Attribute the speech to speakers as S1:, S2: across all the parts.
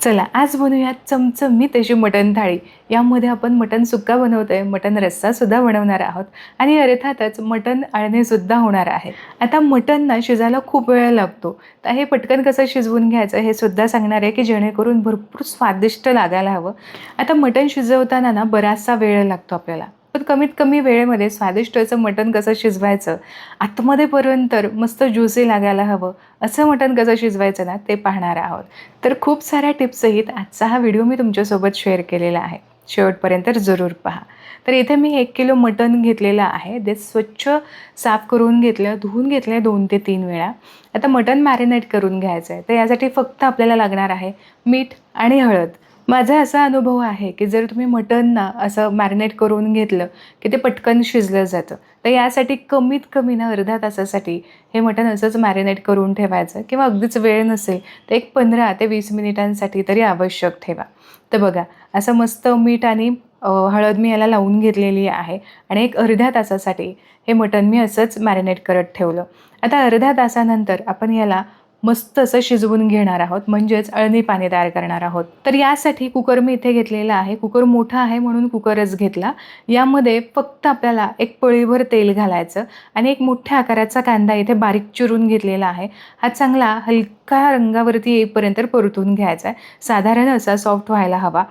S1: चला आज बनवूया चमचमीत अशी मटण थाळी. यामध्ये आपण मटण सुक्का बनवतो आहे मटण रस्सासुद्धा बनवणार आहोत आणि अर्थातच मटण आळणेसुद्धा होणार आहे. आता मटण ना शिजायला खूप वेळ लागतो. तर हे पटकन कसं शिजवून घ्यायचं हे सुद्धा सांगणार आहे की जेणेकरून भरपूर स्वादिष्ट लागायला हवं. आता मटण शिजवताना ना बराचसा वेळ लागतो आपल्याला. तर कमीत कमी वेळेमध्ये स्वादिष्ट असं मटण कसं शिजवायचं? आतमध्येपर्यंत मस्त ज्युसी लागायला हवं. असं मटण कसं शिजवायचं ना ते पाहणार आहोत. तर खूप साऱ्या टिप्ससहित आजचा हा व्हिडिओ मी तुमच्यासोबत शेअर केलेला आहे. शेवटपर्यंत जरूर पहा. तर इथे मी एक किलो मटण घेतलेलं आहे. ते स्वच्छ साफ करून घेतलं धुवून घेतलं दोन ते तीन वेळा. आता मटण मॅरिनेट करून घ्यायचं आहे तर यासाठी फक्त आपल्याला लागणार आहे मीठ आणि हळद. माझा असा अनुभव आहे की जर तुम्ही मटण ना असं मॅरिनेट करून घेतलं की ते पटकन शिजलं जातं तर यासाठी कमीत कमी ना अर्ध्या तासासाठी हे मटण असंच मॅरिनेट करून ठेवायचं किंवा अगदीच वेळ नसेल तर एक पंधरा ते वीस मिनिटांसाठी तरी आवश्यक ठेवा. तर बघा असं मस्त मीठ आणि हळद मी याला लावून घेतलेली आहे आणि एक अर्ध्या तासासाठी हे मटण मी असंच मॅरिनेट करत ठेवलं. आता अर्ध्या तासानंतर आपण याला मस्त असं शिजवून घेणार आहोत म्हणजेच अळणी पाणी तयार करणार आहोत. तर यासाठी कुकर मी इथे घेतलेला आहे. कुकर मोठा आहे म्हणून कुकरच घेतला. यामध्ये फक्त आपल्याला एक पळीभर तेल घालायचं आणि एक मोठ्या आकाराचा कांदा इथे बारीक चिरून घेतलेला आहे. हा चांगला हलका रंगावरती येईपर्यंत परतून घ्यायचा आहे. साधारण असा सॉफ्ट व्हायला हवा.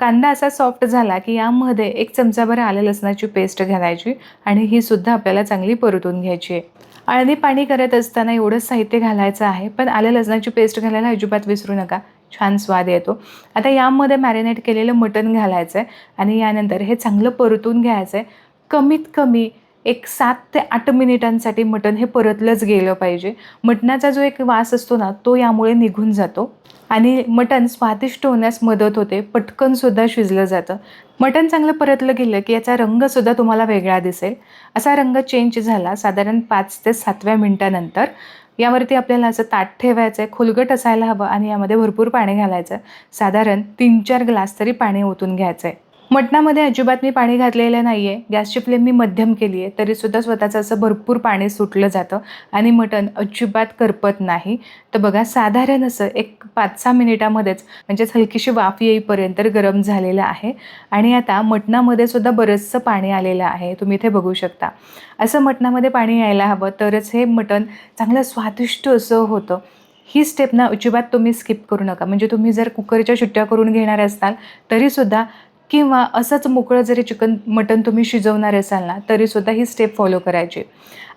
S1: कांदा असा सॉफ्ट झाला की यामध्ये एक चमचाभर आलं लसणाची पेस्ट घालायची आणि ही सुद्धा आपल्याला चांगली परतून घ्यायची आहे. अळणी पाणी करत असताना एवढंच साहित्य घालायचं आहे. पण आलं लसणाची पेस्ट घालायला अजिबात विसरू नका. छान स्वाद येतो. आता यामध्ये मॅरिनेट केलेलं मटण घालायचं आहे आणि यानंतर हे चांगलं परतून घ्यायचं आहे कमीत कमी एक सात ते आठ मिनिटांसाठी मटण हे परतलंच गेलं पाहिजे. मटणाचा जो एक वास असतो ना तो यामुळे निघून जातो. आणि मटण स्वादिष्ट होण्यास मदत होते पटकनसुद्धा शिजलं जातं. मटण चांगलं परतलं गेलं की याचा रंगसुद्धा तुम्हाला वेगळा दिसेल. असा रंग चेंज झाला साधारण पाच ते सातव्या मिनटानंतर. यावरती आपल्याला असं ताट ठेवायचं आहे खुलगट असायला हवं आणि यामध्ये भरपूर पाणी घालायचं. आहे साधारण तीन चार ग्लास तरी पाणी ओतून घ्यायचं आहे मटणामध्ये अजिबात मी पाणी घातलेलं नाही आहे गॅसची फ्लेम मी मध्यम केली आहे तरीसुद्धा स्वतःचं असं भरपूर पाणी सुटलं जातं आणि मटण अजिबात करपत नाही. तर बघा साधारण असं एक पाच सहा मिनिटामध्येच म्हणजेच हलकीशी वाफ येईपर्यंत गरम झालेलं आहे. आणि आता मटणामध्ये सुद्धा बरंचसं पाणी आलेलं आहे. तुम्ही इथे बघू शकता. असं मटणामध्ये पाणी यायला हवं तरच हे मटण चांगलं स्वादिष्ट असं होतं. ही स्टेप ना अजिबात तुम्ही स्किप करू नका. म्हणजे तुम्ही जर कुकरच्या शिट्ट्या करून घेणार असाल तरीसुद्धा किंवा असंच मोकळं जरी चिकन मटण तुम्ही शिजवणार असाल ना तरीसुद्धा ही स्टेप फॉलो करायची.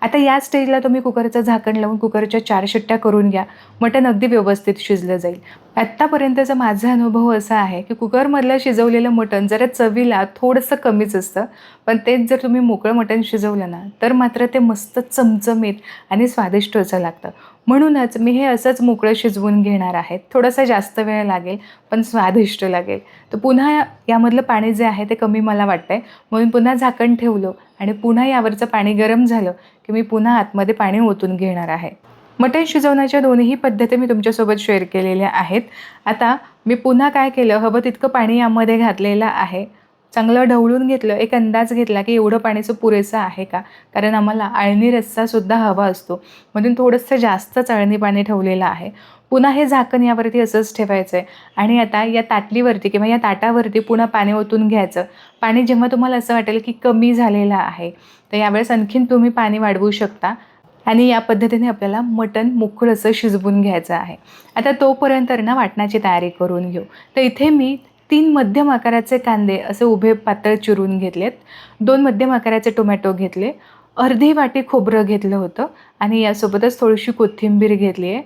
S1: आता या स्टेजला तुम्ही कुकरचं झाकण लावून कुकरच्या चार शिट्ट्या करून घ्या. मटण अगदी व्यवस्थित शिजलं जाईल. आत्तापर्यंतचा माझा अनुभव असा आहे की कुकरमधलं शिजवलेलं मटण जरा चवीला थोडंसं कमीच असतं. पण तेच जर तुम्ही मोकळं मटण शिजवलं ना तर मात्र ते मस्त चमचमीत आणि स्वादिष्ट असं लागतं. म्हणूनच मी हे असंच मोकळं शिजवून घेणार आहे. थोडासा जास्त वेळ लागेल पण स्वादिष्ट लागेल. तर पुन्हा यामधलं पाणी जे आहे ते कमी मला वाटतं आहे म्हणून पुन्हा झाकण ठेवलं. आणि पुन्हा यावरचं पाणी गरम झालं की मी पुन्हा आतमध्ये पाणी ओतून घेणार आहे. मटण शिजवण्याच्या दोन्ही पद्धती मी तुमच्यासोबत शेअर केलेल्या आहेत. आता मी पुन्हा काय केलं? हवं तितकं पाणी यामध्ये घातलेलं आहे. चांगलं ढवळून घेतलं. एक अंदाज घेतला की एवढं पाण्याचं पुरेसं आहे का? कारण आम्हाला आळणी रस्सासुद्धा हवा असतो. म्हणून थोडंसं जास्तच आळणी पाणी ठेवलेलं आहे. पुन्हा हे झाकण यावरती असंच ठेवायचं आहे आणि आता या ताटलीवरती किंवा या ताटावरती पुन्हा पाणी ओतून घ्यायचं. पाणी जेव्हा तुम्हाला असं वाटेल की कमी झालेलं आहे तर यावेळेस आणखीन तुम्ही पाणी वाढवू शकता. आणि या पद्धतीने आपल्याला मटण मोकळं असं शिजवून घ्यायचं आहे. आता तोपर्यंत ना वाटणाची तयारी करून घेऊ. तर इथे मी तीन मध्यम आकाराचे कांदे असे उभे पातळ चिरून घेतलेत. दोन मध्यम आकाराचे टोमॅटो घेतले. अर्धी वाटी खोबरं घेतलं होतं. आणि यासोबतच थोडीशी कोथिंबीर घेतली आहे.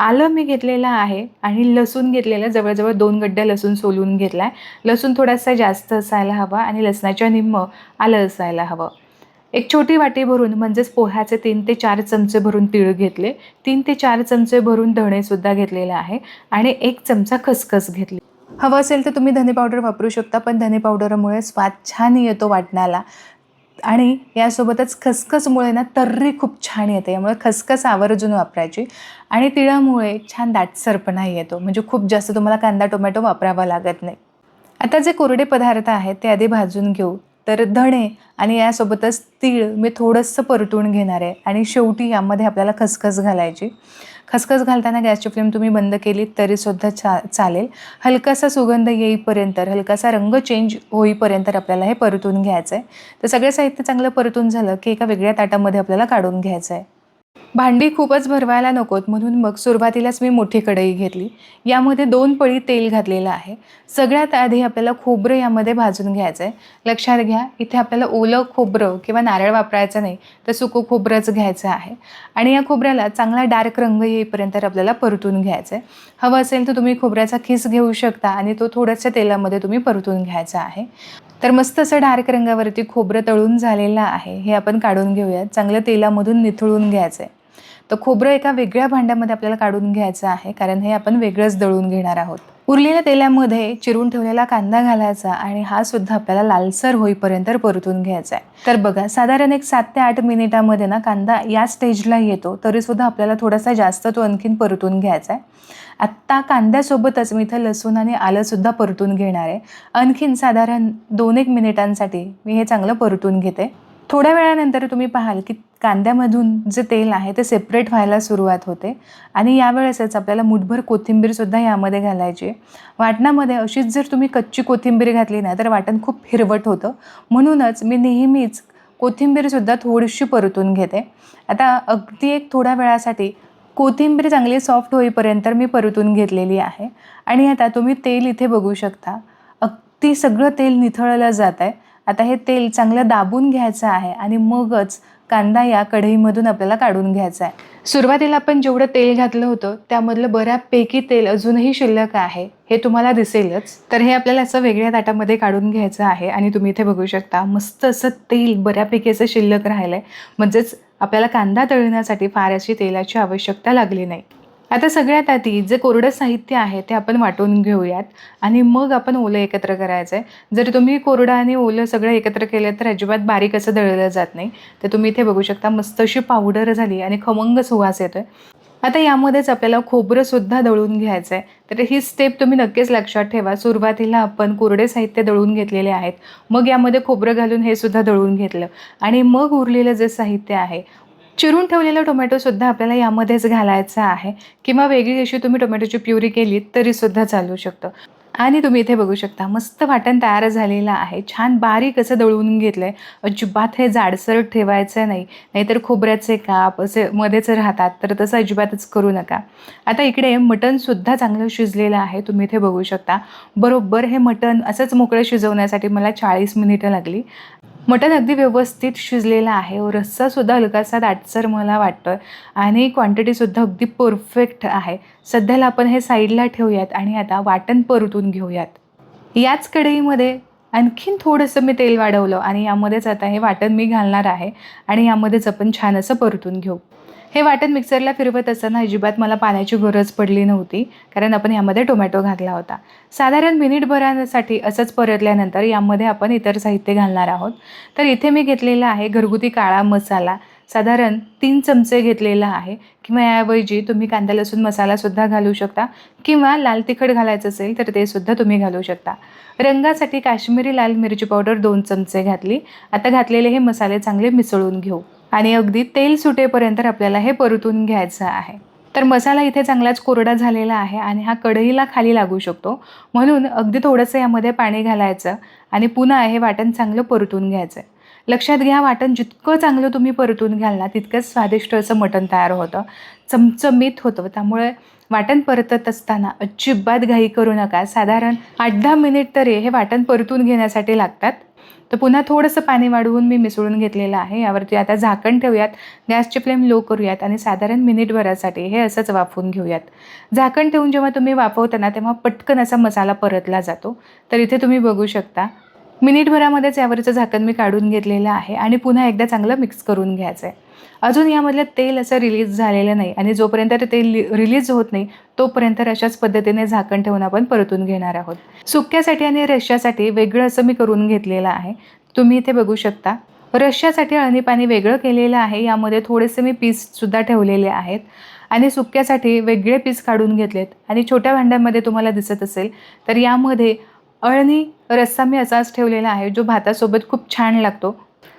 S1: आलं मी घेतलेलं आहे आणि लसूण घेतलेलं जवळजवळ दोन गड्ड्या लसूण सोलून घेतला आहे लसूण थोडासा जास्त असायला हवा आणि लसणाच्या निम्म आलं असायला हवं. एक छोटी वाटी भरून म्हणजेच पोह्याचे तीन ते चार चमचे भरून तीळ घेतले. तीन ते चार चमचे भरून धणेसुद्धा घेतलेले आहे आणि एक चमचा खसखस घेतली. हवं असेल तर तुम्ही धने पावडर वापरू शकता पण धने पावडरमुळे स्वाद छान येतो वाटण्याला. आणि यासोबतच खसखसमुळे ना तर्री खूप छान येते. यामुळे खसखस आवर्जून वापरायची आणि तिळामुळे छान दाटसरपणाही येतो. म्हणजे खूप जास्त तुम्हाला कांदा टोमॅटो वापरावा लागत नाही. आता जे कोरडे पदार्थ आहेत ते आधी भाजून घेऊ. तर धणे आणि यासोबतच तीळ मी थोडंसं परतून घेणार आहे आणि शेवटी यामध्ये आपल्याला खसखस घालायची. खसखस घालताना गॅसची फ्लेम तुम्ही बंद केली तरीसुद्धा चा चालेल. हलकासा सुगंध येईपर्यंत हलकासा रंग चेंज होईपर्यंत आपल्याला हे परतून घ्यायचं आहे तर सगळं साहित्य चांगलं परतून झालं की एका वेगळ्या ताटामध्ये आपल्याला काढून घ्यायचं आहे भांडी खूपच भरवायला नकोत म्हणून मग सुरुवातीलाच मी मोठी कढई घेतली. यामध्ये दोन पळी तेल घातलेलं आहे. सगळ्यात आधी आपल्याला खोबरं यामध्ये भाजून घ्यायचं आहे लक्षात घ्या इथे आपल्याला ओलं खोबरं किंवा नारळ वापरायचं नाही तर सुकं खोबरंच घ्यायचं आहे. आणि या खोबऱ्याला चांगला डार्क रंग येईपर्यंत आपल्याला परतून घ्यायचं आहे हवं असेल तर तुम्ही खोबऱ्याचा खिस घेऊ शकता आणि तो थोड्याशा तेलामध्ये तुम्ही परतून घ्यायचा आहे. तर मस्त असं डार्क रंगावरती खोबरं तळून झालेलं आहे. हे आपण काढून घेऊयात. चांगलं तेलामधून निथळून घ्यायचं आहे तर खोबरं एका वेगळ्या भांड्यामध्ये आपल्याला काढून घ्यायचं आहे कारण हे आपण वेगळंच दळून घेणार आहोत. उरलेल्या तेलामध्ये चिरून ठेवलेला कांदा घालायचा आणि हा सुद्धा आपल्याला लालसर होईपर्यंत परतून घ्यायचा आहे. तर बघा साधारण एक सात ते आठ मिनिटामध्ये ना कांदा या स्टेजला येतो तरीसुद्धा आपल्याला थोडासा जास्त तो आणखीन परतून घ्यायचा आहे. आत्ता कांद्यासोबतच मी इथं लसूण आणि आलंसुद्धा परतून घेणार आहे. आणखीन साधारण दोन एक मिनिटांसाठी मी हे चांगलं परतून घेते. थोड्या वेळानंतर तुम्ही पाहाल की कांद्यामधून जे तेल आहे ते सेपरेट व्हायला सुरुवात होते. आणि यावेळेसच आपल्याला मुठभर कोथिंबीरसुद्धा यामध्ये घालायची आहे. वाटणामध्ये अशीच जर तुम्ही कच्ची कोथिंबीर घातली ना तर वाटण खूप हिरवट होतं. म्हणूनच मी नेहमीच कोथिंबीरसुद्धा थोडीशी परतून घेते. आता अगदी एक थोड्या वेळासाठी कोथिंबीर चांगली सॉफ्ट होईपर्यंत मी परतून घेतलेली आहे. आणि आता तुम्ही तेल इथे बघू शकता. अगदी सगळं तेल निथळलं जात आहे आता हे तेल चांगलं दाबून घ्यायचं आहे आणि मगच कांदा या कढईमधून आपल्याला काढून घ्यायचा आहे. सुरुवातीला आपण जेवढं तेल घातलं होतं त्यामधलं बऱ्यापैकी तेल अजूनही शिल्लक आहे. हे तुम्हाला दिसेलच. तर हे आपल्याला असं वेगळ्या ताटामध्ये काढून घ्यायचं आहे आणि तुम्ही इथे बघू शकता मस्त असं तेल बऱ्यापैकी असं शिल्लक राहिलं आहे म्हणजेच आपल्याला कांदा तळण्यासाठी फार अशी तेलाची आवश्यकता लागली नाही. आता सगळ्यात आधी जे कोरडं साहित्य आहे ते आपण वाटून घेऊयात. आणि मग आपण ओलं एकत्र करायचं आहे जर तुम्ही कोरडं आणि ओलं सगळं एकत्र केलं तर अजिबात बारीक असं दळलं जात नाही. तर तुम्ही इथे बघू शकता मस्त अशी पावडर झाली आणि खमंग सुवास येतोय. आता यामध्येच आपल्याला खोबरंसुद्धा दळून घ्यायचं आहे तर ही स्टेप तुम्ही नक्कीच लक्षात ठेवा. सुरुवातीला आपण कोरडे साहित्य दळून घेतलेले आहेत. मग यामध्ये खोबरं घालून हे सुद्धा दळून घेतलं. आणि मग उरलेलं जे साहित्य आहे चिरून ठेवलेलं टोमॅटोसुद्धा आपल्याला यामध्येच घालायचं आहे. किंवा वेगळी अशी तुम्ही टोमॅटोची प्युरी केली तरीसुद्धा चालू शकतं. आणि तुम्ही इथे बघू शकता मस्त वाटण तयार झालेलं आहे. छान बारीक असं दळून घेतलं आहे अजिबात हे जाडसर ठेवायचं नाही. नाहीतर खोबऱ्याचे काप असे मध्येच राहतात तर तसं अजिबातच करू नका. आता इकडे मटणसुद्धा चांगलं शिजलेलं आहे तुम्ही इथे बघू शकता. बरोबर हे मटण असंच मोकळं शिजवण्यासाठी मला चाळीस मिनिटं लागली. मटण अगदी व्यवस्थित शिजलेलं आहे. हो, व रस्सासुद्धा हलकासा दाटसर मला वाटतोय. आणि क्वांटिटीसुद्धा अगदी परफेक्ट आहे. सध्याला आपण हे साईडला ठेवूयात आणि आता वाटण परतून घेऊयात. याच कढईमध्ये आणखीन थोडंसं मी तेल वाढवलं आणि यामध्येच आता हे वाटण मी घालणार आहे आणि यामध्येच आपण छान असं परतून घेऊ. हे वाटण मिक्सरला फिरवत असताना अजिबात मला पाण्याची गरज पडली नव्हती कारण आपण यामध्ये टोमॅटो घातला होता. साधारण मिनिटभरासाठी असंच परतल्यानंतर यामध्ये आपण इतर साहित्य घालणार आहोत. तर इथे मी घेतलेला आहे घरगुती काळा मसाला. साधारण तीन चमचे घेतलेला आहे. किंवा याऐवजी तुम्ही कांदा लसूण मसालासुद्धा घालू शकता. किंवा लाल तिखट घालायचं असेल तर ते सुद्धा तुम्ही घालू शकता. रंगासाठी काश्मीरी लाल मिरची पावडर दोन चमचे घातली. आता घातलेले हे मसाले चांगले मिसळून घेऊ. आणि अगदी तेल सुटेपर्यंत आपल्याला हे परतून घ्यायचं आहे. तर मसाला इथे चांगलाच कोरडा झालेला आहे आणि हा कढईला खाली लागू शकतो. म्हणून अगदी थोडंसं यामध्ये पाणी घालायचं आणि पुन्हा हे वाटण चांगलं परतून घ्यायचं लक्षात घ्या वाटण जितकं चांगलं तुम्ही परतून घ्याल ना तितकंच स्वादिष्ट असं मटण तयार होतं. चमचमीत होतं. त्यामुळे वाटण परतत असताना अजिबात घाई करू नका. साधारण आठ दहा मिनिट तरी हे वाटण परतून घेण्यासाठी लागतात. तर पुन्हा थोडंसं पाणी वाढवून मी मिसळून घेतलेलं आहे. यावरती आता झाकण ठेवूयात. गॅसची फ्लेम लो करूयात आणि साधारण मिनिटभरासाठी हे असंच वाफवून घेऊयात. झाकण ठेवून जेव्हा तुम्ही वाफवताना तेव्हा पटकन असा मसाला परतला जातो. तर इथे तुम्ही बघू शकता. मिनिटभरामध्येच यावरचं झाकण मी काढून घेतलेलं आहे आणि पुन्हा एकदा चांगलं मिक्स करून घ्यायचं आहे. अजून यामधलं तेल असं रिलीज झालेलं नाही आणि जोपर्यंत ते तेल रिलीज होत नाही तोपर्यंत अशाच पद्धतीने झाकण ठेवून आपण परतून घेणार आहोत. सुक्यासाठी आणि रश्श्यासाठी वेगळं असं मी करून घेतलेलं आहे. तुम्ही इथे बघू शकता. रश्श्यासाठी अळणी पाणी वेगळं केलेलं आहे. यामध्ये थोडेसे मी पीससुद्धा ठेवलेले आहेत. आणि सुक्यासाठी वेगळे पीस काढून घेतलेत. आणि छोट्या भांड्यामध्ये तुम्हाला दिसत असेल तर यामध्ये अळणी रस्सा मी असाच ठेवलेला आहे जो भातासोबत खूप छान लागतो.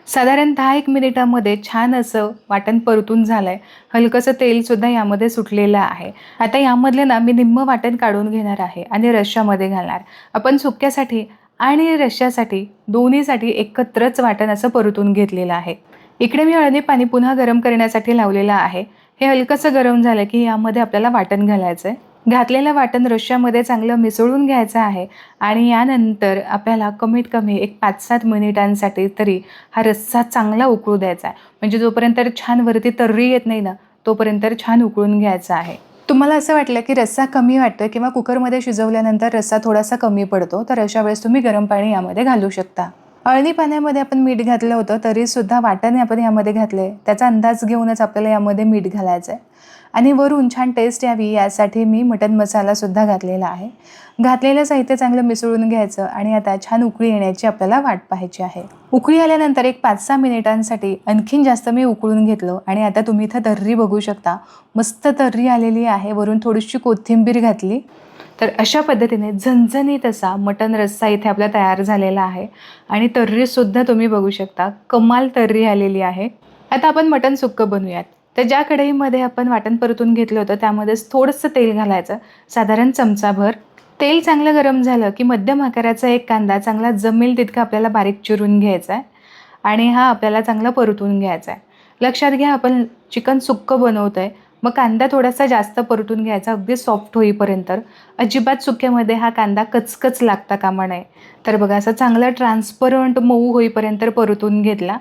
S1: साधारण दहा एक मिनिटामध्ये छान असं वाटण परतून झालं आहे हलकंसं तेलसुद्धा यामध्ये सुटलेलं आहे. आता यामधले ना मी निम्म वाटण काढून घेणार आहे आणि रश्श्यामध्ये घालणार. आपण सुक्यासाठी आणि रश्श्यासाठी दोन्हीसाठी एकत्रच वाटण असं परतून घेतलेलं आहे. इकडे मी हळदी पाणी पुन्हा गरम करण्यासाठी लावलेलं आहे. हे हलकंसं गरम झालं की यामध्ये आपल्याला वाटण घालायचं आहे घातलेलं वाटण रश्श्यामध्ये चांगलं मिसळून घ्यायचं आहे आणि यानंतर आपल्याला कमीत कमी एक पाच सात मिनिटांसाठी तरी हा रस्सा चांगला उकळू द्यायचा आहे. म्हणजे जोपर्यंत छान वरती तर्री येत नाही ना तोपर्यंत छान उकळून घ्यायचा आहे. तुम्हाला असं वाटलं की रस्सा कमी वाटतं किंवा कुकरमध्ये शिजवल्यानंतर रस्सा थोडासा कमी पडतो तर अशा वेळेस तुम्ही गरम पाणी यामध्ये घालू शकता. अळणी पाण्यामध्ये आपण मीठ घातलं होतं तरीसुद्धा वाटाने आपण यामध्ये घातले. त्याचा अंदाज घेऊनच आपल्याला यामध्ये मीठ घालायचं आहे आणि वरून छान टेस्ट यावी यासाठी मी मटन मसालासुद्धा घातलेला आहे. घातलेलं साहित्य चांगलं मिसळून घ्यायचं आणि आता छान उकळी येण्याची आपल्याला वाट पाहायची आहे. उकळी आल्यानंतर एक पाच सहा मिनिटांसाठी आणखीन जास्त मी उकळून घेतलं आणि आता तुम्ही इथं तर्री बघू शकता. मस्त तर्री आलेली आहे. वरून थोडीशी कोथिंबीर घातली. तर अशा पद्धतीने झणझणीत असा मटन रस्सा इथे आपला तयार झालेला आहे. आणि तर्रीसुद्धा तुम्ही बघू शकता. कमाल तर्री आलेली आहे. आता आपण मटन सुक्कं बनवूयात. तर ज्या कढईमध्ये आपण वाटण परतून घेतलं होतं त्यामध्येच थोडंसं तेल घालायचं. साधारण चमचाभर. तेल चांगलं गरम झालं की मध्यम आकाराचा एक कांदा चांगला जमेल तितका आपल्याला बारीक चिरून घ्यायचा आहे आणि हा आपल्याला चांगला परतून घ्यायचा आहे लक्षात घ्या आपण चिकन सुक्कं बनवतो आहे मग कांदा थोडासा जास्त परतून घ्यायचा अगदी सॉफ्ट होईपर्यंत. अजिबात सुक्यामध्ये हा कांदा कचकच लागता कामा नये. तर बघा असं चांगला ट्रान्सपरंट मऊ होईपर्यंत परतून घेतला.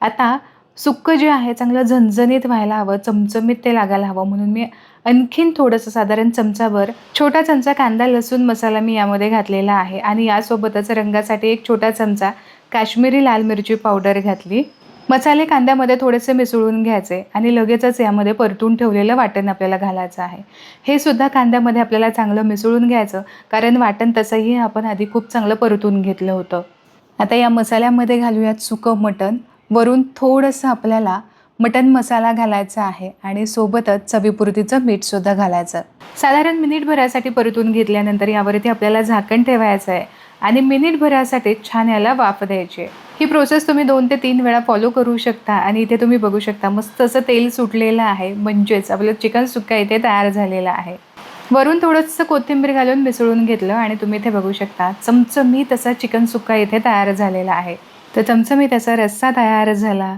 S1: आता सुक्कं जे आहे चांगलं झणझणीत व्हायला हवं चमचमीत ते लागायला हवं. म्हणून मी आणखीन थोडंसं साधारण चमचाभर छोटा चमचा कांदा लसूण मसाला मी यामध्ये घातलेला आहे. आणि यासोबतच रंगासाठी एक छोटा चमचा काश्मीरी लाल मिरची पावडर घातली. मसाले कांद्यामध्ये थोडेसे मिसळून घ्यायचे आणि लगेचच यामध्ये परतून ठेवलेलं वाटण आपल्याला घालायचं आहे. हे सुद्धा कांद्यामध्ये आपल्याला चांगलं मिसळून घ्यायचं कारण वाटण तसंही आपण आधी खूप चांगलं परतून घेतलं होतं. आता या मसाल्यामध्ये घालूयात सुकं मटण. वरून थोडंसं आपल्याला मटन मसाला घालायचा आहे आणि सोबतच चवीपुरतीचं मीठसुद्धा घालायचं. साधारण मिनिटभरासाठी परतून घेतल्यानंतर यावरती आपल्याला झाकण ठेवायचं आहे आणि मिनिटभरासाठी छान याला वाफ द्यायची आहे. ही प्रोसेस तुम्ही दोन ते तीन वेळा फॉलो करू शकता आणि इथे तुम्ही बघू शकता मस्त असं तेल सुटलेलं आहे. म्हणजेच आपलं चिकन सुक्का इथे तयार झालेलं आहे. वरून थोडंसं कोथिंबीर घालून मिसळून घेतलं आणि तुम्ही इथे बघू शकता चमचमीत असा चिकन सुक्का इथे तयार झालेला आहे. तर चमचमीत असा रस्सा तयार झाला.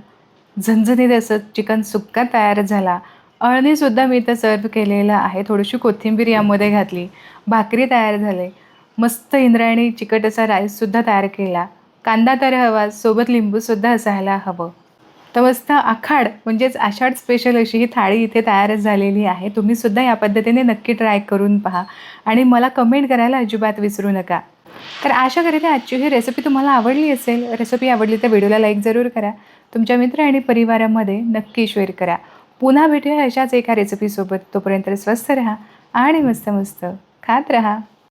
S1: झणझणीत असं चिकन सुक्का तयार झाला. अळणीसुद्धा मी इथं सर्व केलेलं आहे. थोडीशी कोथिंबीर यामध्ये घातली. भाकरी तयार झाले. मस्त इंद्रायणी चिकट असा राईससुद्धा तयार केला. कांदा तर हवा सोबत लिंबूसुद्धा असायला हवं. तर मस्त आखाड म्हणजेच आषाढ स्पेशल अशी ही थाळी इथे तयार झालेली आहे. तुम्हीसुद्धा या पद्धतीने नक्की ट्राय करून पहा. आणि मला कमेंट करायला अजिबात विसरू नका. तर आशा करते आजची ही रेसिपी तुम्हाला आवडली असेल. रेसिपी आवडली तर व्हिडिओला लाईक जरूर करा. तुमच्या मित्र आणि परिवारामध्ये नक्की शेअर करा. पुन्हा भेटूया अशाच एका रेसिपीसोबत तोपर्यंत स्वस्त राहा आणि मस्त मस्त खात राहा.